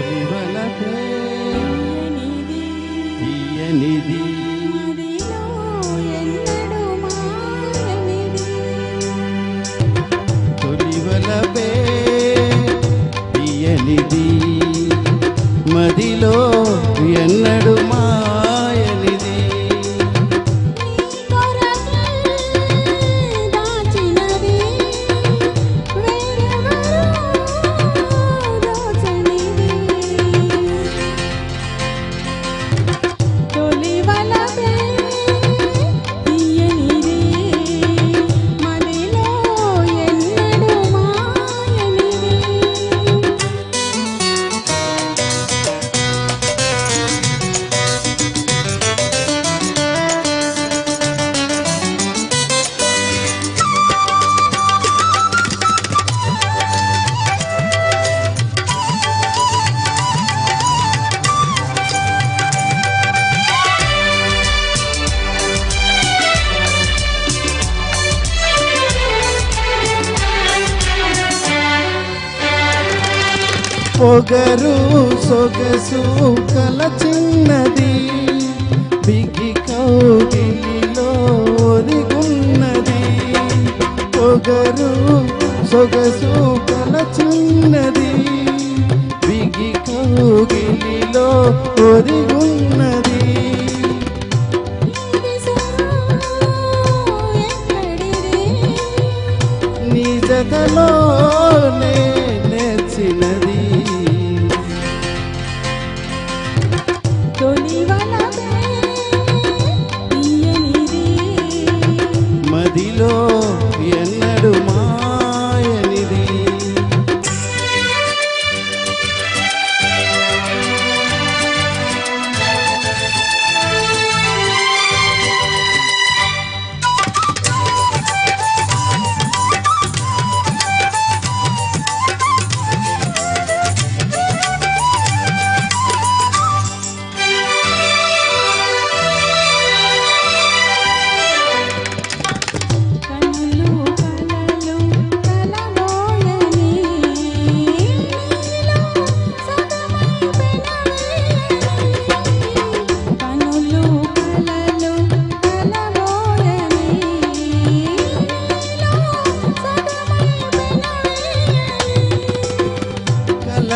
తొలివల తీయనిది. మదిలో ఎన్నడు మా పొగరు సొగసు కల చిన్నది. బిగి కౌగిలిలో ఒదిగున్నది పొగరు సొగసు కల చిన్నది. బిగి కౌగిలిలో ఒదిగున్నది నిజతలోనే నెచ్చినది మదిలో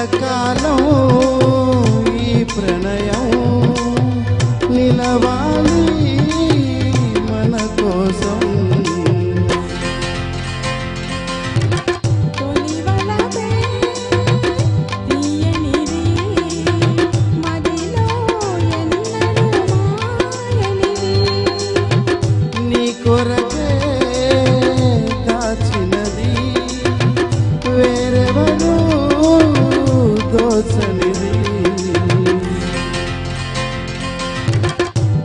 కాలం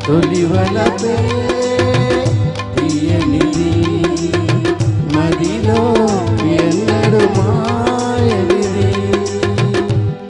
Toli wala pe, diye.